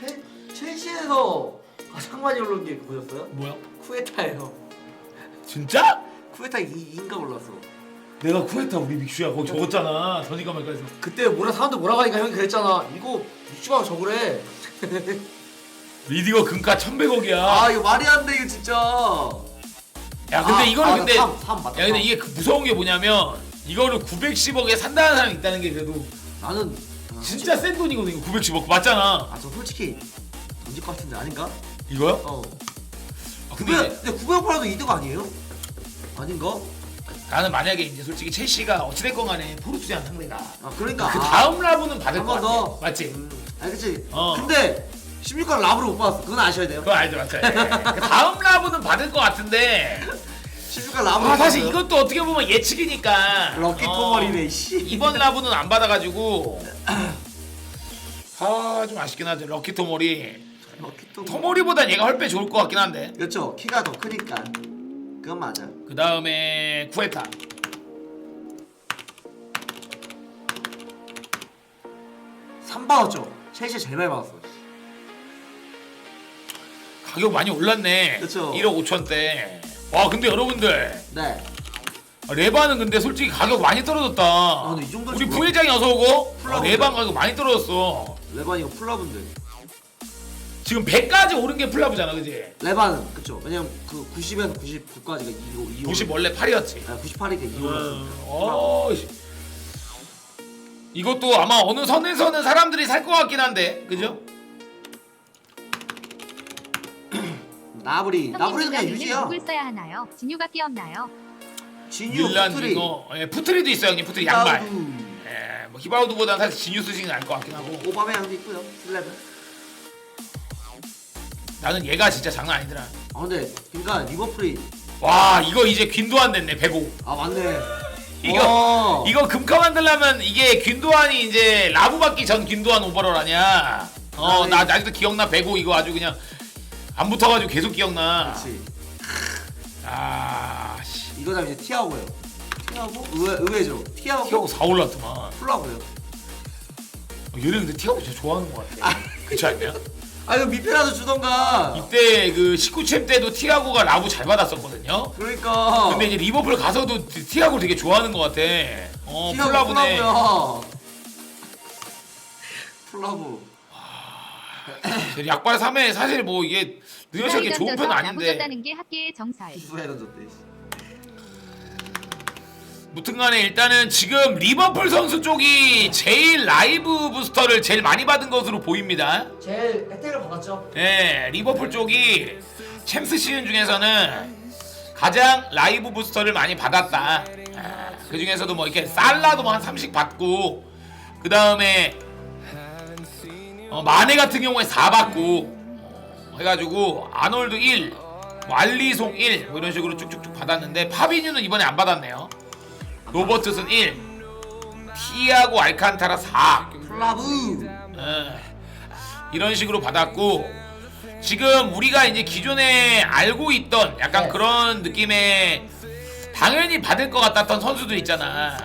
첼 첼시에서 가장 많이 올라온 게 그거 보셨어요? 뭐야? 쿠에타예요. 진짜? 쿠에타 2, 인가 올랐어. 내가 쿠에타 우리 믹슈야 거기 적었잖아 전이가 말까 해서 그때 뭐라 사람들 뭐라 하니까 형이 그랬잖아. 이거 육주방 적으래. 리디거 금가 1100억이야 아 이거 말이 안 돼 이거 진짜. 야 근데 아, 이거는 아, 근데 3, 3 맞다. 야 근데 이게 그 무서운 게 뭐냐면 이거를 910억에 산다는 사람이 있다는 게 그래도 나는 아, 진짜 센 돈이거든 이거 910억 맞잖아 아 저 솔직히 던질 것 같은데 아닌가? 이거요? 어. 아, 근데 근데 근데 900 팔아도 이득 아니에요? 아닌가? 나는 만약에 이제 솔직히 첼시가 어찌됐건 간에 포르투지한 상대가 아 그러니까 그 아, 다음 라브는 받을 한것번 같아 더. 맞지? 음, 알겠지? 어. 근데 16강 라브를 못 받았어. 그건 아셔야 돼요. 그거 알죠 맞죠? 예. 그 다음 라브는 받을 것 같은데 16강 라브를 아못 사실. 이것도 어떻게 보면 예측이니까 럭키 어, 토머리네 씨. 이번 라브는 안 받아가지고 아 좀 아쉽긴 하죠 럭키 토모리 럭키 토머리. 토모리보단 얘가 헐빼 좋을 것 같긴 한데 그렇죠. 키가 더 크니까. 그건 맞아. 그 다음에 쿠에타 삼 받았죠. 첼시 제일 많이 받았어. 가격 많이 올랐네 그쵸. 1억 5천 대 와 근데 여러분들 네. 레바는 근데 솔직히 가격 많이 떨어졌다 아, 근데 이 정도는 우리 뭐- 부회장이 어서 오고 아. 레바 가격 많이 떨어졌어 레반 이거 풀라브인데. 지금 100까지 오른 게 플라브잖아 그지? 레반은 그쵸. 왜냐면 그 90에서 99까지가 2호 2호. 90 원래 8이었지 아, 98이니까 2호. 어, 씨. 이것도 아마 어느 선에서는 사람들이 살 것 같긴 한데 그죠? 나브리. 나브리는 그냥 유지야. 누굴 써야 하나요? 진유가 끼었나요? 진유 밀란 푸트리. 이거 예, 푸트리도 있어요 형님 푸트리 양말 히바우두, 예, 뭐 히바우드보다는 사실 지뉴 쓰시는 게 나을 것 같긴 하고 오바메양도 있고요. 슬랩은. 나는 얘가 진짜 장난 아니더라 아 근데 그러니까 리버풀이 와 이거 이제 균도안 됐네 105 아 맞네. 이거 어. 이거 금카 만들려면 이게 균도안이 이제 라부 받기 전 균도안 오버롤 아니야 어 아, 나 이- 아직도 기억나 105 이거 아주 그냥 안 붙어가지고 계속 기억나 그렇지. 아 씨. 이거 다음 이제 티아고요. 티아고 의외 의외죠. 티아고 티아고 4 올랐더만 풀라고요. 어, 얘는 근데 티아고 진짜 좋아하는 것 같아 그렇지 않냐? 아 이거 미페라도 주던가. 이때 그 19챔 때도 티아고가 라부 잘 받았었거든요 그러니까. 근데 이제 리버풀 가서도 티- 티아고를 되게 좋아하는 것 같아 어 티아고 플라브네 풀라고야. 풀라고. 약발 3회 사실 뭐 이게 느려지게 좋은 편은 아닌데 야구졌다는 게 학계의 정설. 누가 던졌대. 무튼간에 일단은 지금 리버풀 선수 쪽이 제일 라이브 부스터를 제일 많이 받은 것으로 보입니다. 제일 혜택을 받았죠. 예, 리버풀 쪽이 챔스 시즌 중에서는 가장 라이브 부스터를 많이 받았다. 아, 그 중에서도 뭐 이렇게 살라도 뭐한 30 받고 그 다음에 어, 마네 같은 경우에 4 받고 어, 해가지고 아놀드 1, 뭐 알리송 1, 뭐 이런 식으로 쭉쭉쭉 받았는데 파비뉴는 이번에 안 받았네요. 로버트슨 1, 티아고 알칸타라 4. 풀라브. 어, 이런 식으로 받았고 지금 우리가 이제 기존에 알고 있던 약간 네. 그런 느낌의 당연히 받을 것 같았던 선수들 있잖아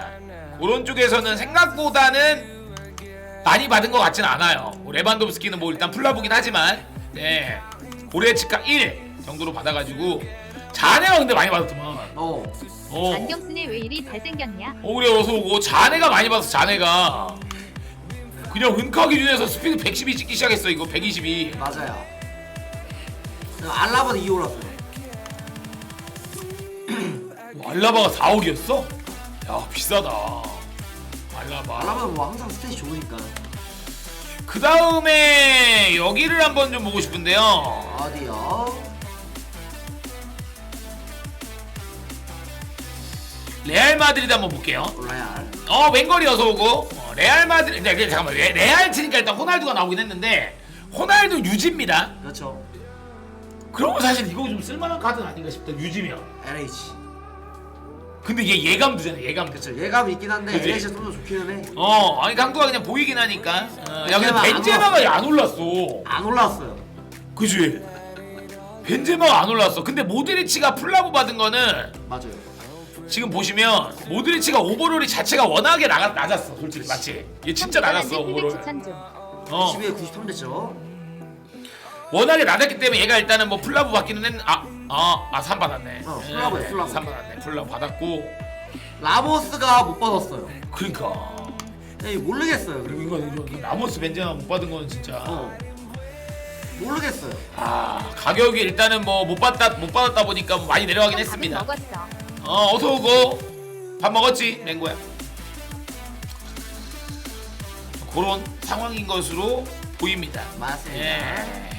그런 쪽에서는 생각보다는 많이 받은 것 같진 않아요 뭐 레반도프스키는 뭐 일단 풀라보긴 하지만 네 고레츠카 1 정도로 받아가지고 자네가 근데 많이 받았더만 어. 어, 안경 쓰네 왜 이리 잘생겼냐? 어 그래 어서 오고 자네가 많이 받았어 자네가 그냥 은카 기준에서 스피드 110이 찍기 시작했어 이거 120이 맞아요. 알라바는 2 올랐어요. 알라바가 4억이었어? 야 비싸다 알라바 알라바는 뭐 항상 스탯이 좋으니까. 그 다음에 여기를 한번 좀 보고 싶은데요 어디요? 레알 마드리드 한번 볼게요 레알. 어 웬걸이 어서 오고 어, 레알 마드리드 네, 네, 잠깐만 레, 레알 치니까 일단 호날두가 나오긴 했는데 호날두 유지입니다 그렇죠. 그러면 사실 이거 좀 쓸만한 카드는 아닌가 싶다 유지면 LH. 근데 얘 예감두잖아 예감두 그렇죠. 예감이 있긴 한데 그치? LH가 좀더 좋기는 해. 어 아니 강도가 그냥 보이긴 하니까 어, 야 근데 벤제마 안 벤제마가 안 올랐어 안 올라왔어요. 그지? 벤제마가 안 올랐어. 근데 모드리치가 풀라고 받은 거는 맞아요. 지금 보시면 모드리치가 오버롤이 자체가 워낙에 나가, 낮았어. 솔직히 맞지? 얘 진짜 낮았어 오버롤. 추천 중. 어. 12에 93 됐죠. 워낙에 낮았기 때문에 얘가 일단은 뭐 플라브 받기는 했는 아 아아3 받았네. 어, 플라브야, 플라브. 3 받았네. 플라브 받았고 라모스가 못 받았어요. 그러니까 네, 모르겠어요. 그리고 이거 이거, 이거 라모스 벤제마 못 받은 건 진짜 어. 모르겠어요. 아 가격이 일단은 뭐 못 받다 못 받았다 보니까 뭐 많이 내려가긴 밥은 했습니다. 먹었어. 어 어서 오고 밥 먹었지 맹구야. 그런 상황인 것으로 보입니다. 맞습니다. 예.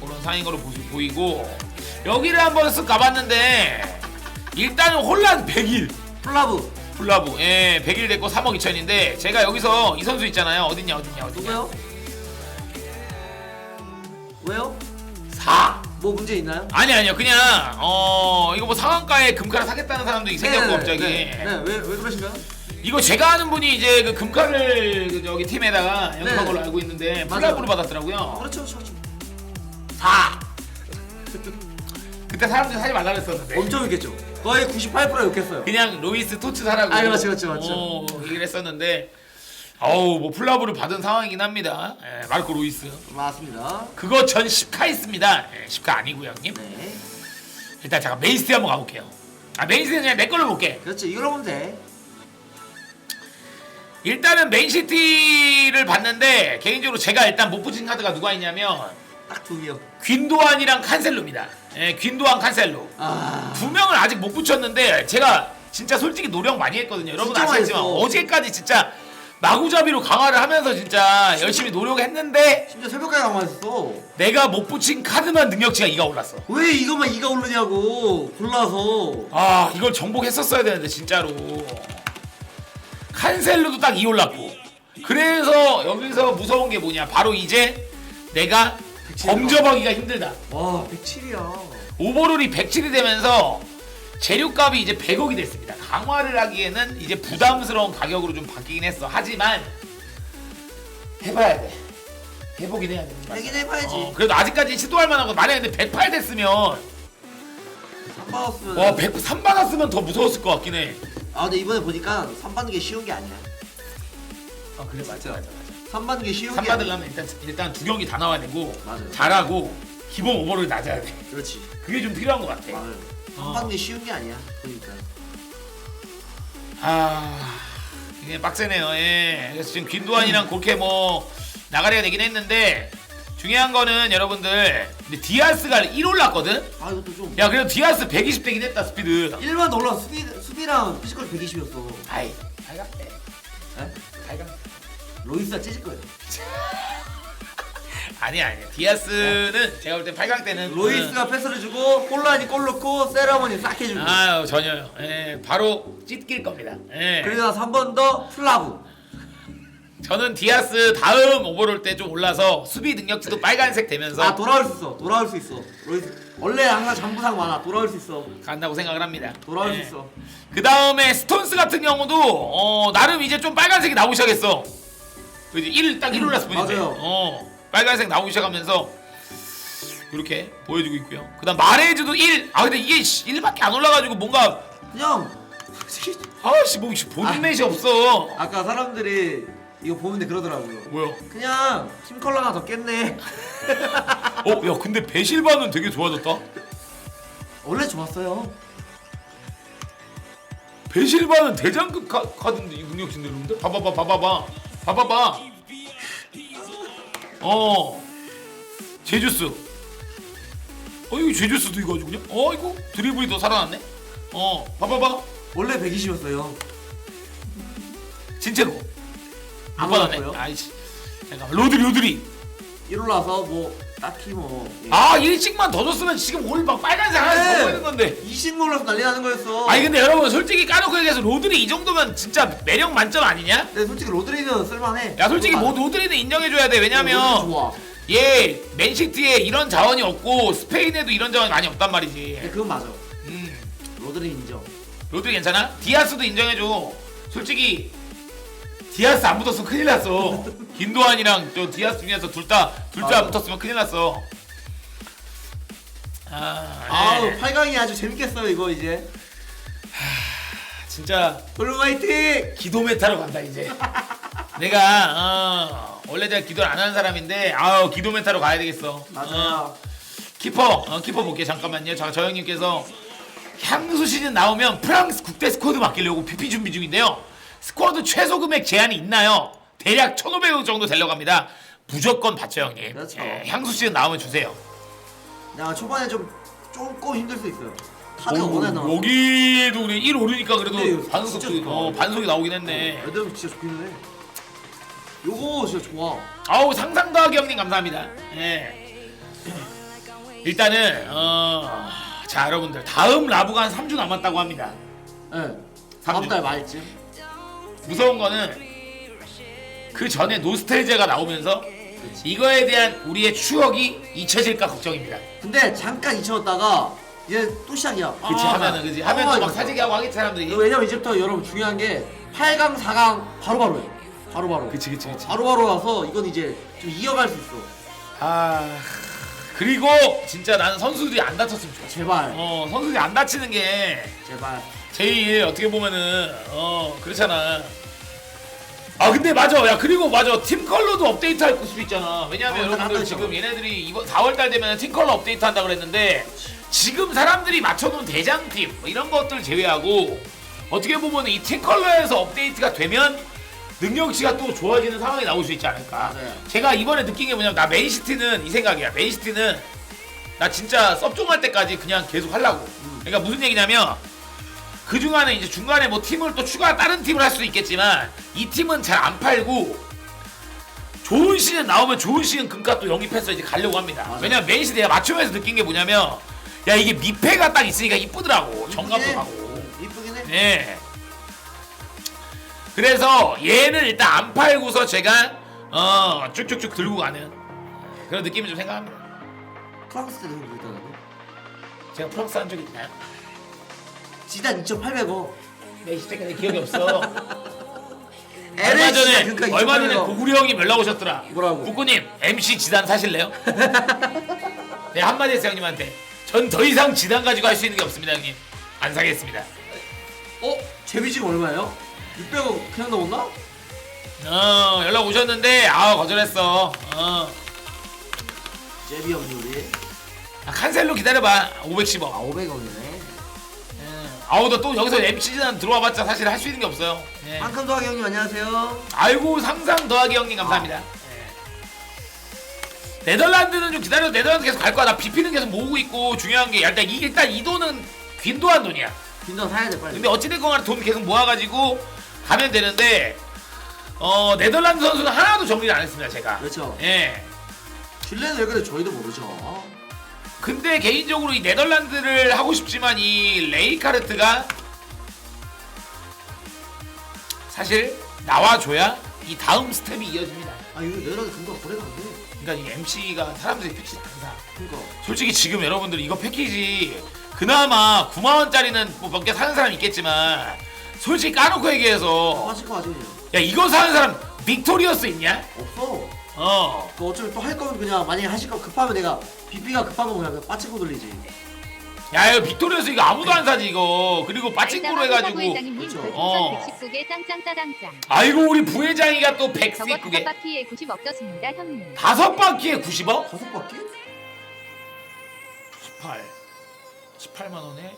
그런 상황인 걸로 보, 보이고 여기를 한번 쓱 가봤는데 일단은 혼란 100일 플라브 플라브 예 100일 됐고 3억 2천인데 제가 여기서 이 선수 있잖아요 어딨냐 어딨냐 어딨냐 누구요? 왜요? 4 뭐 문제 있나요? 아니 아니요 그냥 어 이거 뭐 상한가에 금카를 사겠다는 사람도 생겼고 갑자기 네, 네. 왜, 왜 그러신가요? 이거 제가 아는 분이 이제 그 금카를 그 저기 팀에다가 연습한 네. 걸로 알고 있는데. 플라브로 받았더라고요 그렇죠, 그렇죠. 4 그때 사람들이 사지 말라 그랬었는데 엄청 있겠죠. 거의 98% 욕했어요. 그냥 로이스 토츠 사라고 아, 그렇죠, 그렇죠, 그렇죠. 어, 얘기를 했었는데 어우 뭐 플라브를 받은 상황이긴 합니다 예, 마르코 로이스 맞습니다. 그거 전 10카 있습니다 예, 10카 아니고요 형님 네. 일단 잠깐 메이스티 한번 가볼게요 아 메이스티는 그냥 내 걸로 볼게 그렇지. 이걸로 보면 돼. 일단은 맨시티를 봤는데 개인적으로 제가 일단 못 붙인 카드가 누가 있냐면 딱 두 명. 귄도안이랑 칸셀로입니다 예, 귄도안 칸셀로 아. 두 명을 아직 못 붙였는데 제가 진짜 솔직히 노력 많이 했거든요. 여러분 진짜 많이 아시겠지만 했어. 어제까지 진짜 마구잡이로 강화를 하면서 진짜 열심히 노력했는데 심지어 새벽까지 강화했어. 내가 못 붙인 카드만 능력치가 2가 올랐어. 왜 이것만 이가 오르냐고 골라서. 아 이걸 정복했었어야 되는데 진짜로 칸셀로도 딱 2 올랐고 그래서 여기서 무서운 게 뭐냐 바로 이제 내가 범접하기가 힘들다. 와 107이야. 오버롤이 107이 되면서 재료값이 이제 100억이 됐습니다. 강화를 하기에는 이제 부담스러운 가격으로 좀 바뀌긴 했어. 하지만 해봐야 돼. 해보긴 해야 돼. 하긴 해봐야지. 어, 그래도 아직까지 시도할 만한 거 만약에 근데 108 됐으면 안 받았으면. 와103 받았으면 더 무서웠을 것 같긴 해. 아 근데 이번에 보니까 3 받는 게 쉬운 게 아니야. 아 그래 맞아 맞아 맞아. 3 받는 게 쉬운 3게 아니야. 받으려면 일단 일단 두 경기 다 나와야 되고 맞아요. 잘하고 기본 오버를 낮아야 돼. 그렇지. 그게 좀 필요한 것 같아. 맞아요. 3 어. 받는 게 쉬운 게 아니야. 보니까. 아 이게 빡세네요. 예. 그래서 지금 귄도안이랑 그렇게 뭐 나가리가 되긴 했는데 중요한 거는 여러분들 근데 디아스가 1 올랐거든. 아 이것도 좀. 야 그래도 디아스 120 되긴 했다 스피드. 1만 더 올라 수비 수비랑 피지컬 120이었어. 아이 발각돼. 에? 로이스가 찢을 거예요. 아니 아니 디아스는 제가 볼 때 8강 때는 로이스가 패스를 주고 홀란이 골 넣고 세라머니 싹 해주고. 아유 전혀요. 예, 바로 찢길 겁니다. 예. 그리고 나서 한 번 더 플라브. 저는 디아스 다음 오버롤 때 좀 올라서 수비 능력치도 빨간색 되면서 아 돌아올 수 있어. 돌아올 수 있어. 로이스 원래 항상 장부상 많아. 돌아올 수 있어. 간다고 생각을 합니다. 돌아올 예. 수 있어. 그 다음에 스톤스 같은 경우도 어, 나름 이제 좀 빨간색이 나오기 시작했어. 이제 1딱 1 올랐을 뿐인데. 맞아요. 어, 빨간색 나오기 시작하면서 이렇게 보여주고 있고요. 그 다음 마레즈도 1. 아 근데 이게 1밖에 안 올라가지고 뭔가 그냥 아씨 뭐 보는 아. 맛이 없어. 아까 사람들이 이거 보는데 그러더라고요. 뭐야? 그냥 팀 컬러 하나 더 깼네. 어, 야 근데 베실바는 되게 좋아졌다. 원래 좋았어요. 베실바는 대장급 카, 카드인데 이 능력치인데 여러분들? 봐봐봐 봐봐봐 봐봐봐. 어. 제주스. 어 이거 제주스도 이거 아주 그냥? 어 이거? 드리블이 더 살아났네? 어 봐봐봐. 원래 120이었어요. 진짜로? 안안 받았네? 아이씨. 잠깐만 로드리 로드리. 1올라서 뭐 딱히 뭐 예. 아 일찍만 더 줬으면 지금 오늘 막 빨간색 하나씩 네. 더 보이는 건데 20 올라서 난리 나는 거였어. 아니 근데 여러분 솔직히 까놓고 얘기해서 로드리 이 정도면 진짜 매력 만점 아니냐? 근데 솔직히 로드리는 쓸만해. 야 솔직히 뭐 로드리 로드리는 인정해줘야 돼 왜냐면 좋아. 얘 맨시티에 이런 자원이 없고 스페인에도 이런 자원이 많이 없단 네, 말이지. 그건 맞아. 음, 로드리 인정. 로드 괜찮아? 디아스도 인정해줘. 솔직히 디아스 안 붙었으면 큰일 났어. 김도환이랑 저 디아스 중에서 둘 다 둘다 맞아. 붙었으면 큰일 났어. 아, 아우 네. 8강이 아주 재밌겠어요 이거 이제. 진짜 블루마이팅. 기도 메타로 간다 이제. 내가 어, 원래 제가 기도를 안 하는 사람인데 아우 기도 멘탈로 가야 되겠어. 어, 맞아요. 키퍼 어, 키퍼 볼게요 잠깐만요. 자, 저 형님께서 향수 시즌 나오면 프랑스 국대 스쿼드 맡기려고 PP 준비 중인데요. 스쿼드 최소 금액 제한이 있나요? 대략 1,500억 정도 되려고 합니다. 무조건 받죠 형님. 그렇죠. 예, 향수 시즌 나오면 주세요. 야 초반에 좀 조금 힘들 수 있어요. 카드가 워낙 나와. 여기도 우리 1 오르니까 근데 그래도 이거 반속 진짜. 어, 반속이 나오긴 했네. 애들은 진짜 좋긴 해. 요거 진짜 좋아. 아우 상상 더하기 형님 감사합니다. 예. 일단은 어, 자 여러분들 다음 라부가 한 3주 남았다고 합니다. 예. 네. 다음 삼주. 달 말쯤. 무서운 거는 그 전에 노스텔제가 나오면서 이거에 대한 우리의 추억이 잊혀질까 걱정입니다. 근데 잠깐 잊혀졌다가 이제 또 시작이야. 그치 아, 하면은 그치 하면 또막 사재기 하고 하겠지 사람들이. 이거 왜냐면 이제부터 여러분 중요한 게 8강, 4강 바로바로 해. 바로바로. 그치 그치 그치. 바로바로라서 이건 이제 좀 이어갈 수 있어. 아 그리고 진짜 나는 선수들이 안 다쳤으면 좋겠어. 제발. 어 선수들이 안 다치는 게 제발. 제일 어떻게 보면은 어 그렇잖아. 아 근데 맞아. 야 그리고 맞아. 팀 컬러도 업데이트 할 수도 있잖아. 왜냐면 어, 여러분들 한다 지금. 얘네들이 이번 4월달 되면 팀 컬러 업데이트 한다 그랬는데 지금 사람들이 맞춰놓은 대장팀 뭐 이런 것들 제외하고 어떻게 보면 이 팀 컬러에서 업데이트가 되면 능력치가 또 좋아지는 상황이 나올 수 있지 않을까. 맞아요. 제가 이번에 느낀 게 뭐냐면 나 맨시티는 이 생각이야. 맨시티는 나 진짜 섭종할 때까지 그냥 계속 하려고. 그러니까 무슨 얘기냐면 그 중간에 이제 중간에 뭐 팀을 또 추가 다른 팀을 할 수도 있겠지만 이 팀은 잘 안 팔고 좋은 시즌 나오면 좋은 시즌 금값 또 영입해서 이제 가려고 합니다. 맞아요. 왜냐면 맨시티 내가 맞추면서 느낀 게 뭐냐면 야 이게 미패가 딱 있으니까 이쁘더라고 정감도 가고. 이쁘긴 해. 네. 그래서 얘는 일단 안 팔고서 제가 어 쭉쭉쭉 들고 가는 그런 느낌을 좀 생각합니다. 프랑스 그랬다는데. 제가 프랑스 한 적이 있나요? 지단 2,800원. 맨시티 때까지 기억이 없어. 얼마 전에 그러니까 얼마 전에 2,800원. 고구려 형이 연락 오셨더라. 뭐라고? 북구님 MC 지단 사실래요? 네 한마디 했어요 형님한테. 전 더 이상 지단 가지고 할 수 있는 게 없습니다 형님. 안 사겠습니다. 어? 제비 지금 얼마예요? 600원 그냥 넘었나? 어 연락 오셨는데 아 거절했어. 어 제비 형님이. 아, 칸셀로 기다려봐. 510원. 아 500원이네. 아우 너또 여기서 MC 지단 들어와봤자 사실 할 수 있는 게 없어요. 예. 한칸 더하기 형님 안녕하세요. 아이고 상상 더하기 형님 감사합니다. 예. 네덜란드는 좀 기다려. 네덜란드 계속 갈 거야. 나 비피는 계속 모으고 있고 중요한 게 일단 이 일단 이 돈은 빈도한 돈이야. 빈도 사야 돼 빨리. 근데 어찌됐건 간에 돈 계속 모아가지고 가면 되는데 어 네덜란드 선수는 하나도 정리를 안 했습니다 제가. 그렇죠. 예. 딜레는 왜 그래 저희도 모르죠. 근데 개인적으로 이 네덜란드를 하고 싶지만 이 레이카르트가 사실 나와줘야 이 다음 스텝이 이어집니다. 아 이거 내려도 금방 돼. 그러니까 이 MC가 사람들이 패키지 단사. 그러니까. 솔직히 지금 여러분들 이거 패키지 그나마 9만 원짜리는 뭐 몇 개 사는 사람 있겠지만 솔직히 까놓고 얘기해서 빠질 거 같아. 야 이거 사는 사람 빅토리어스 있냐? 없어. 어. 그 어차피 또 할 거면 그냥 만약에 하실 거 급하면 내가 BP가 급하면 그냥 빠치고 돌리지. 야 이거 빅토리어스 이거 아무도 안 사지 이거 그리고 빠찡코로 해가지고 그렇죠. 별풍선 어. 119개 짱짱 짜장짱. 아이고 우리 부회장이가 또 저거 119개 다섯 바퀴에 90 없었습니다 형님. 다섯 바퀴에 90억? 다섯 바퀴? 18 18만 원에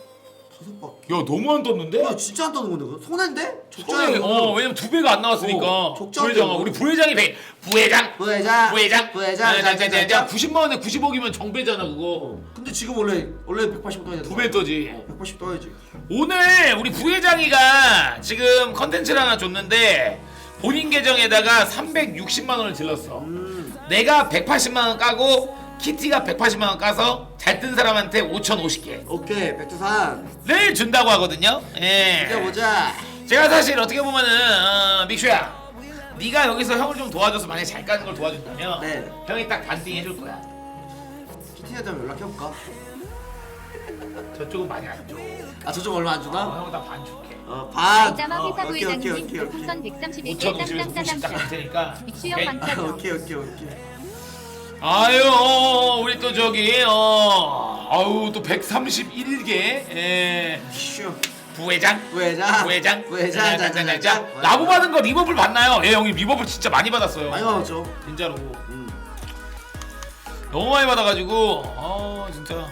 다섯 바퀴. 야 너무 안 떴는데? 야 진짜 안 떠는 건데? 손해인데? 손에 어 왜냐면 두 배가 안 나왔으니까 어, 적자인데, 부회장 이거. 우리 부회장이 배 부회장 부회장. 부회장 부회장. 야, 야, 야, 야, 야, 90만 원에 90억이면 정배잖아 그거 근데 지금 원래 원래 180 떠야 돼. 두 배 떠지 어, 180 떠야지. 오늘 우리 부회장이가 지금 컨텐츠를 하나 줬는데 본인 계정에다가 360만 원을 질렀어 음. 내가 180만 원 까고 키티가 180만 원 까서 잘 뜬 사람한테 5,050개를 오케이 백두산. 준다고 하거든요 예. 이제 보자. 제가 사실 어떻게 보면은 어, 믹슈야 네가 여기서 형을 좀 도와줘서 만약 에 잘 까는 걸 도와준다면 네. 형이 딱 반띵 해줄 거야 PT한테 연락해 볼까? 저쪽은 많이 안 줘. 아 저쪽 얼마 안 주나? 어, 형은 다반 줄게. 어 반. 달자마 어, 회사 오케이 오케이 부회장님 오케이 오케이. 별풍선 131개 5,050에서 90딱 할. 테니까. 믹슈 형 오케이? 아. 오케이 오케이 오케이. 아유, 어, 우리 또 저기 어, 아우 또 131개. 예. 슈. 부회장 부회장. 부회장 부회장. 짠. 라부 받은 거 리버풀 받나요? 예 형님 리버풀 진짜 많이 받았어요 많이 받았죠. 진짜로 음. 너무 많이 받아가지고 어 진짜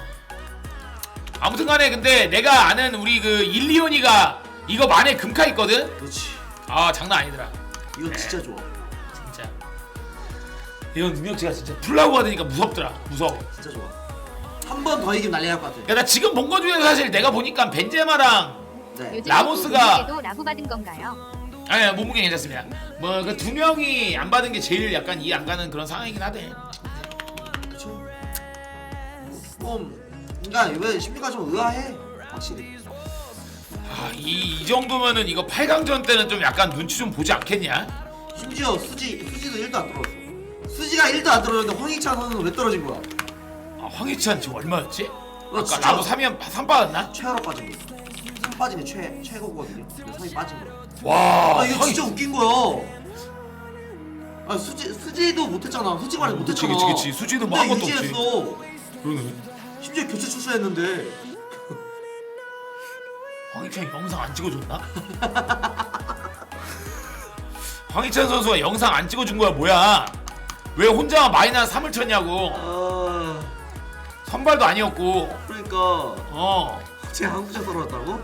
아무튼간에 근데 내가 아는 우리 그 일리오니가 이거 만에 금카 있거든 그렇지. 아 장난 아니더라 이거 진짜 좋아. 이런 능력치가 진짜 풀라고 받으니까 무섭더라 무서워 진짜 좋아. 한 번 더 이기면 난리 날 것 같아. 야나 지금 본 거 중에서 사실 내가 보니까 벤제마랑 네. 요즘 라모스가- 도 라부 받은 건가요? 아니 몸무게 괜찮습니다 뭐 그 두 명이 안 받은 게 제일 약간 이해 안 가는 그런 상황이긴 하대 그렇죠. 좀 그러니까 이번에 16가 좀 의아해. 확실히. 아, 이, 이 정도면은 이거 8강전 때는 좀 약간 눈치 좀 보지 않겠냐? 심지어 수지 수지도 1도 안 떨어졌어. 수지가 1도 안 떨어졌는데 황희찬 선수는 왜 떨어진 거야? 아, 황희찬 지금 얼마였지? 어, 아까 진짜. 라부 3연 3 받았나? 최하로 빠진 거. 3 빠지면 최 최고거든요. 근데 3이 빠진 거야. 와, 아 이거 황희- 진짜 웃긴 거야. 아 수지 수지도 못했잖아. 솔직히 말해 어, 못했잖아. 그치, 그치, 그치. 수지도 뭐한 근데 것도 없지. 유지했어. 그러네. 심지어 교체 출소했는데. 황희찬 영상 안 찍어줬나? 황희찬 선수가 영상 안 찍어준 거야 뭐야? 왜 혼자 마이너스 3을 쳤냐고. 아. 선발도 아니었고. 그러니까. 어. 제가 한국에서 떨어졌다고?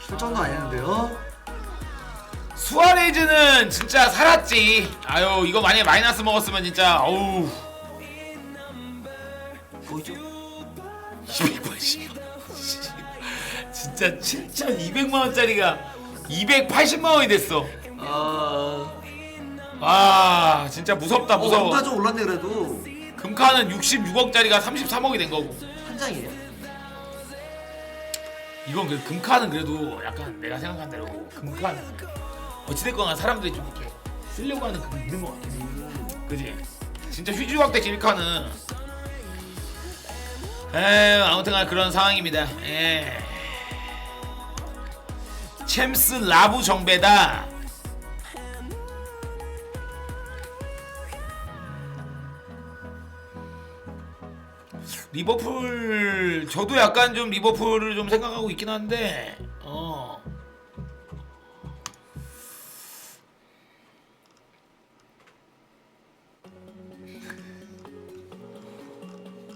실정도 아니었는데요. 수아레즈는 진짜 살았지. 아유 이거 만약에 마이너스 먹었으면 진짜 어우. 보이죠? 280만 진짜 7,200만 원짜리가 280만 원이 됐어. 아 아 진짜 무섭다 어, 무서워 원가 좀 올랐네 그래도 금카는 66억짜리가 33억이 된 거고 한 장이에요. 이건 그 금카는 그래도 약간 내가 생각한 대로 금카는 어찌됐거나 사람들이 좀 이렇게 쓰려고 하는 그게 있는 것 같아 그지? 진짜 휴지확대 길카는 에휴 아무튼간 그런 상황입니다 예. 챔스 라부 정배다 리버풀 저도 약간 좀 리버풀을 좀 생각하고 있긴 한데 어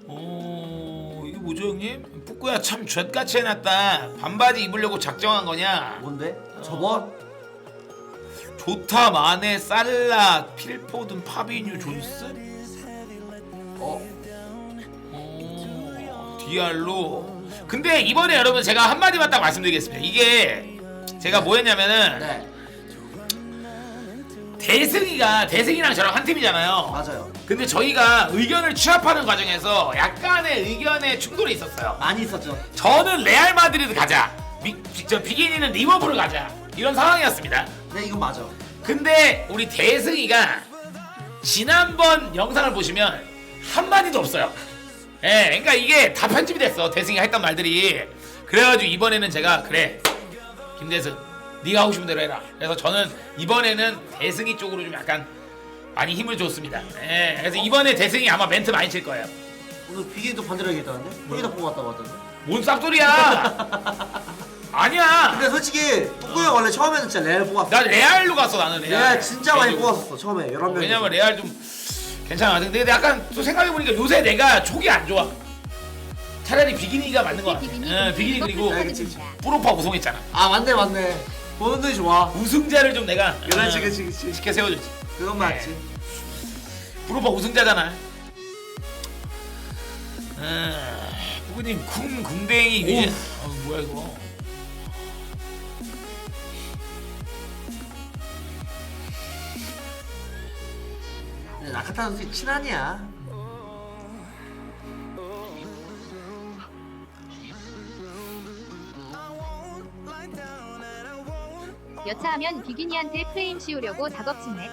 어, 이거 뭐죠 형님? 뿌꾸야 참 죗같이 해놨다 반바지 입으려고 작정한 거냐? 뭔데? 저번? 좋다 마네 살라 필포든 파비뉴 존스? 어? 어, 디알로 근데 이번에 여러분 제가 한마디만 딱 말씀드리겠습니다 이게 제가 뭐였냐면은 네 대승이가 대승이랑 저랑 한 팀이잖아요 맞아요. 근데 저희가 의견을 취합하는 과정에서 약간의 의견의 충돌이 있었어요 많이 있었죠. 저는 레알 마드리드 가자 미, 저 비기니는 리버풀 가자 이런 상황이었습니다 네 이건 맞아. 근데 우리 대승이가 지난번 영상을 보시면 한마디도 없어요. 예, 그러니까 이게 다 편집이 됐어. 대승이가 했던 말들이. 그래가지고 이번에는 제가 그래 김대승 네가 하고 싶은 대로 해라. 그래서 저는 이번에는 대승이 쪽으로 좀 약간 많이 힘을 줬습니다. 예, 그래서 이번에 대승이 아마 멘트 많이 칠 거예요. 오늘 비기도 반대로 얘기했다는데? 거기다 보고 왔다고 하던데? 뭔 쌉소리야? 아니야. 근데 솔직히 북구 형 원래 처음에는 진짜 레알 뽑았어. 나 레알로 갔어 나는 레알. 레알 진짜 많이. 뽑았었어 처음에 11명. 왜냐면 레알 좀 괜찮아. 근데 약간 또 생각해보니까 요새 내가 촉이 안 좋아. 차라리 비기니가 맞는 거 같아. 비기니 응, 비기니 그리고 네, 그치, 받습니다. 프로파 우승했잖아. 아 맞네 맞네. 보는 눈이 좋아. 우승자를 좀 내가 그렇지 어, 그렇지 그렇지. 쉽게 세워줬지. 그건 맞지. 프로파 우승자잖아. 부구님 쿵 궁뎅이 이게 어, 뭐야 이거? 나카타 선수 친하냐? 여차하면 비기니한테 프레임 씌우려고 작업치네.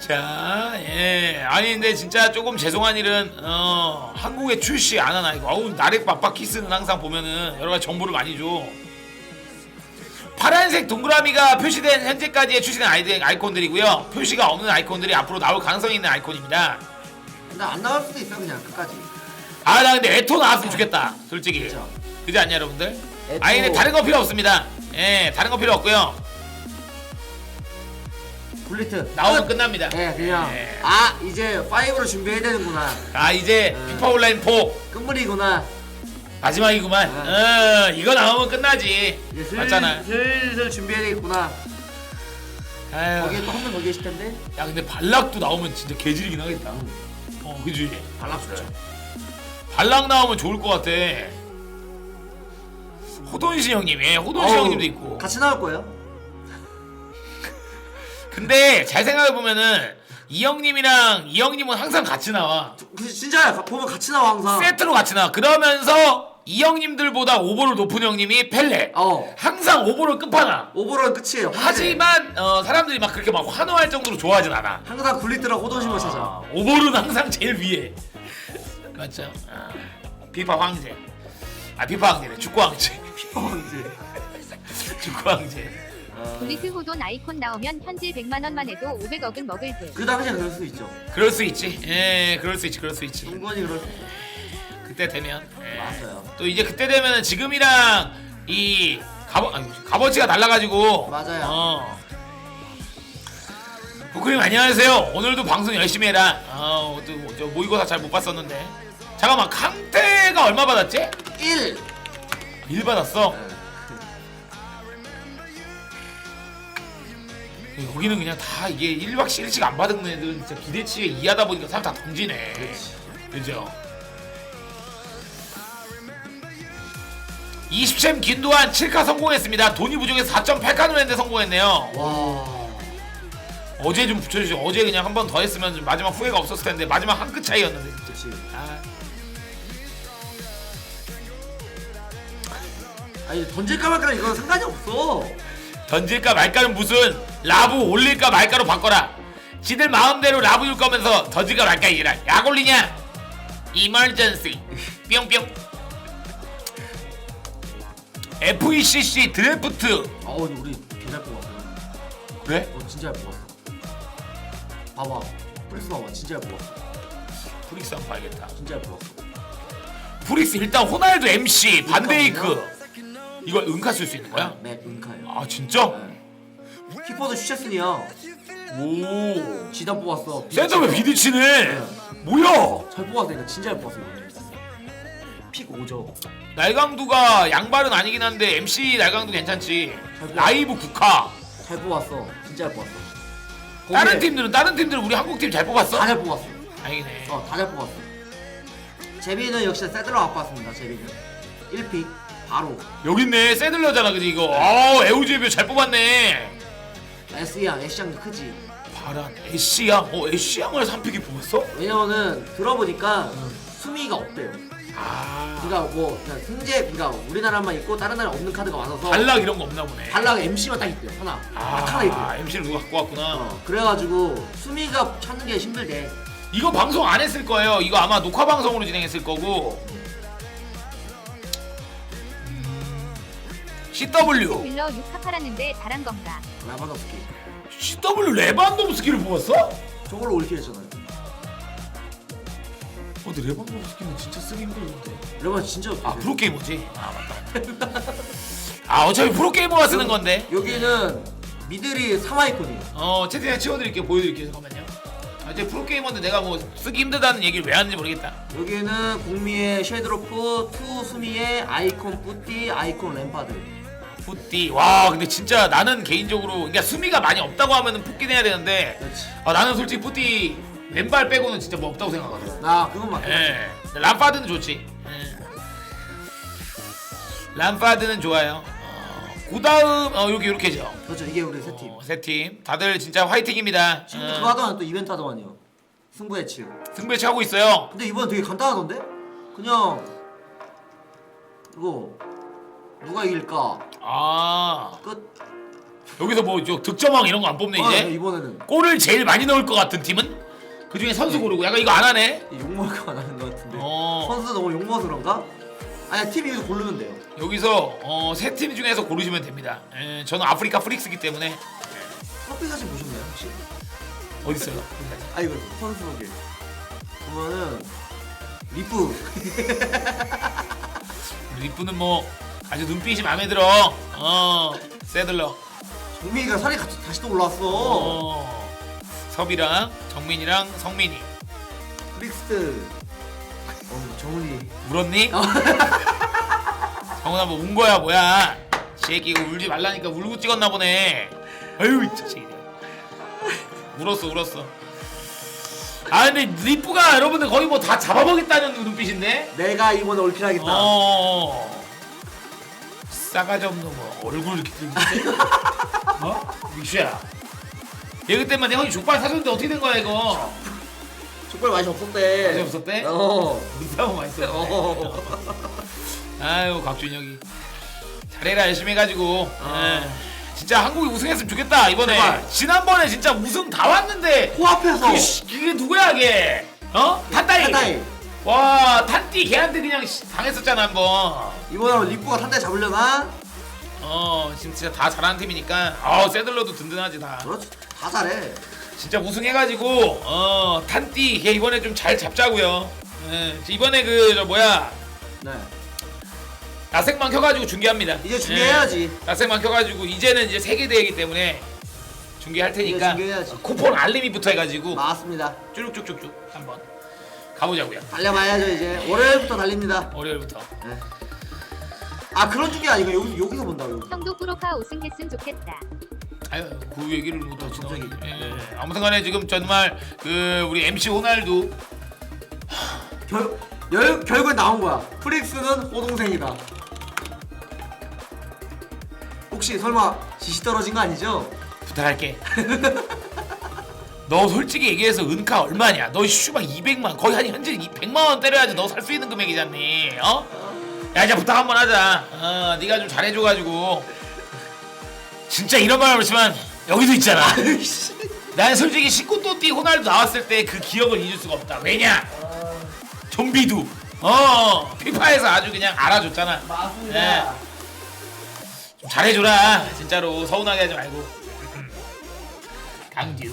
자, 예. 아니 근데 진짜 조금 죄송한 일은 어, 한국에 출시 안 하나 이거. 어우 나렉 바바키스는 항상 보면은 여러 가지 정보를 많이 줘. 파란색 동그라미가 표시된 현재까지의 출시된 아이들 아이콘들이고요. 표시가 없는 아이콘들이 앞으로 나올 가능성이 있는 아이콘입니다. 근데 안 나올 수도 있어 그냥 끝까지. 아 나 근데 에토 나왔으면 좋겠다 솔직히 그쵸. 그지 않냐 여러분들? 에토. 아니 근데 다른 거 필요 없습니다 예 다른 거 필요 없고요 블리트 나오면 끝. 끝납니다 네 그냥 네. 아 이제 5로 준비해야 되는구나 아 이제 네. 피파 온라인 4 끝물이구나 마지막이구만. 어 이거 나오면 끝나지. 이제 슬, 맞잖아. 슬슬 준비해야 되겠구나. 아유. 거기에 또 한 명 더 계실 텐데? 야 근데 발락도 나오면 진짜 개질이긴 하겠다. 어 그지? 발락 좋죠. 발락 나오면 좋을 것 같아. 호돈신 형님 예 어우, 형님도 있고. 같이 나올 거예요? 근데 잘 생각해 보면은 이 형님이랑 이 형님은 항상 같이 나와. 그 진짜야? 가- 보면 같이 나와 항상. 세트로 같이 나와. 그러면서 이 형님들보다 오버롤 높은 형님이 펠레. 어. 항상 오버롤 끝판왕. 오버롤 끝이에요 하지만 어, 사람들이 막 그렇게 막 환호할 정도로 좋아하진 않아. 항상 굴리트랑 호돈심을 찾아. 아, 오버롤은 항상 제일 위에. 맞죠? 아, 피파 황제. 아 피파 황제네. 축구 황제. 어 이제. 축구 황제. 블리트 호돈 아이콘 나오면 현질 100만 원만 해도 500억은 먹을 듯. 그 당시에 그럴 수 있죠. 그럴 수 있지. 예 그럴 수 있지 그럴 수 있지. 충분히 그럴 수 그때 되면 예. 맞아요 또 이제 그때 되면은 지금이랑 이 값어 아니, 값어치가 달라가지고 맞아요. 어. 부크림 안녕하세요. 오늘도 방송 열심히 해라. 어, 또, 저 모의고사 잘 못 봤었는데. 잠깐만 강태가 얼마 받았지? 1 1 받았어. 여기는 그냥 다 이게 1박 7일씩 안 받은 애들은 진짜 기대치에 이하다 보니까 사람 다 던지네. 그죠? 20챔 김도한 7카 성공했습니다. 돈이 부족해서 4.8카 누렸는데 성공했네요. 와 어제 좀 붙여주죠. 어제 그냥 한 번 더 했으면 좀 마지막 후회가 없었을 텐데 마지막 한 끗 차이였는데 진짜. 아, 아니 던질까 말까랑 이건 상관이 없어 던질까 말까는 무슨 라브 올릴까 말까로 바꿔라. 지들 마음대로 라브 줄 거면서 던질까 말까 이라. 약 올리냐? 이멀전시. 뿅뿅. FECC 드래프트. 어우 우리 개잘 뽑았어 그래? 어 진짜 잘 뽑았어 봐봐 프레스 봐봐 진짜 잘 뽑았어 프릭스 한번 봐야겠다. 진짜 잘 뽑았어 프릭스 일단 호날두 MC 반데이크. 이거 은카 쓸 수 있는 거야? 네 은카예요 아 진짜? 네. 키퍼도 슈체스니야 오. 지단 뽑았어 센터맨 비디치네. 뭐야? 잘 뽑았다니까 진짜 잘 뽑았어 이거 픽 5죠 날강두가 양발은 아니긴 한데 MC 날강두 괜찮지. 라이브 국화. 잘 뽑았어 진짜 잘 뽑았어 다른 팀들은 다른 팀들은 우리 한국 팀 잘 뽑았어? 다잘 뽑았어 다행이네. 어 다 잘 뽑았어 제비는 역시 세드로 아빠습니다 제비는 1픽 바로 여기 있네. 세들러잖아, 그지 이거. 아, 에우제비오 잘 뽑았네. S양 S양도 크지 바란 애쉬양. 어, 애쉬양을 3픽이 뽑았어? 왜냐면은 들어보니까 수미가 없대요 아. 그러니까 뭐 그냥 생제 그러니까 우리나라만 있고 다른 나라 없는 카드가 많아서 발락 이런 거 없나 보네. 발락 MC만 딱 있대요 하나 딱 하나 있대요 아, MC를 누가 갖고 왔구나. 어, 그래가지고 수미가 찾는 게 힘들대 이거 방송 안 했을 거예요. 이거 아마 녹화 방송으로 진행했을 거고. 음, CW. 빌러 6카 팔았는데 잘한 건가? 라바nov스키 CW 레반도브스키를 뽑았어? 저걸로 올킬했잖아요 어, 근데 레반도브스키는 진짜 쓰기 힘들던데. 레바 진짜 아 프로게이머지? 아 맞다. 아 어차피 프로게이머가 쓰는 건데. 여기는 미들이 3아이콘이에요 어 채팅에 치워드릴게요. 보여드릴게요. 잠깐만요. 아, 이제 프로게이머인데 내가 뭐 쓰기 힘들다는 얘기를 왜 하는지 모르겠다. 여기는 공미의 쉐드로프 투 수미의 아이콘 뿌띠 아이콘 램파드 푸띠. 와 근데 진짜 나는 개인적으로 그러니까 수미가 많이 없다고 하면은 뽑긴 해야 되는데 그렇지 아, 나는 솔직히 푸띠 왼발 빼고는 진짜 뭐 없다고 생각하거든. 나 그건 맞아 예. 람파드는 좋지. 예. 람파드는 좋아요. 어, 그다음 어 여기 이렇게죠. 그렇죠 이게 우리 세 팀 어, 세 팀. 다들 진짜 화이팅입니다. 지금도 어, 그거 하더만 또 이벤트 하더만요 승부 예측 승부에 하고 있어요. 근데 이번 되게 간단하던데? 그냥 이거 누가 이길까 아 끝 여기서 뭐 저 득점왕 이런 거 안 뽑네 아, 이제. 이번에는 골을 제일 많이 넣을 것 같은 팀은 그 중에 선수 고르고 약간 이거 안 하네. 욕먹을 거안 하는 것 같은데 어 선수 너무 욕먹어서 그런가? 아니 팀 여기서 고르면 돼요 여기서 어, 세 팀 중에서 고르시면 됩니다. 예, 저는 아프리카 프릭스기 때문에 커피 사진 보셨나요 혹시? 어디 있어요? 아 이거 선수 소개 보면은 리프. 리프는 뭐 아주 눈빛이 마음에 들어. 어, 세들러. 정민이가 살이 같이 다시 또 올라왔어. 어, 섭이랑 정민이랑 성민이. 프릭스. 어, 정훈이. 울었니? 정훈아 뭐 운 거야 뭐야? 이 새끼 이거 울지 말라니까 울고 찍었나 보네. 아유 이 자식이. 울었어 울었어. 아 근데 리프가 여러분들 거의 뭐 다 잡아먹겠다는 눈빛인데? 내가 이번에 올킬하겠다. 어. 싸가지 없는 거 얼굴 이렇게 들고 어? 믹슈야. 얘 그때만 내가 형이 족발 사줬는데 어떻게 된 거야 이거? 족발 맛이 없었대. 맛이 없었대? 어. 무사하고 맛있어. 어. 아유 곽준혁이 잘해라 열심히 해가지고 어. 예. 진짜 한국이 우승했으면 좋겠다 이번에 제발. 지난번에 진짜 우승 다 왔는데 코앞에서. 씨- 그게 누구야 걔 어? 탄다이 탄다이. 와 탄띠 걔한테 그냥 씨, 당했었잖아 한번 이번에 리프가 탄대 잡으려나? 어 지금 진짜 다 잘하는 팀이니까 어 세들러도 든든하지 다 그렇지. 다 잘해. 진짜 우승해가지고 어 탄띠 걔 이번에 좀 잘 잡자고요 예. 이번에 그 저 뭐야 네. 나색만 켜가지고 중계합니다 이제 중계해야지. 예. 나색만 켜가지고 이제는 이제 세계 대회이기 때문에 중계할 테니까 이제 중계해야지. 쿠폰 알림이부터 해가지고 맞습니다. 쭉쭉쭉쭉 한번 가보자고요 달려봐야죠 이제. 월요일부터 달립니다. 월요일부터 네. 아 그런 중계 아니고 여기 여기서 본다고. 형도 프로파 우승했으면 좋겠다. 아유 그 얘기를 못하지 너. 갑자기. 예. 아무튼간에 지금 정말 그 우리 MC 호날두 결 열, 결국에 나온 거야. 프릭스는 호동생이다. 혹시 설마 지시 떨어진 거 아니죠? 부탁할게 너 솔직히 얘기해서 은카 얼마냐 너 슈막 200만 거의 한 현재 100만 원 때려야지 너 살 수 있는 금액이잖니 어? 야 이제 부탁 한번 하자 어 네가 좀 잘해줘가지고 진짜 이런 말 하지만 여기도 있잖아. 난 솔직히 19또띠 호날두 나왔을 때 그 기억을 잊을 수가 없다. 왜냐? 좀비두 어 피파에서 아주 그냥 알아줬잖아. 맞습니다. 좀 잘해줘라. 진짜로 서운하게 하지 말고. 강듀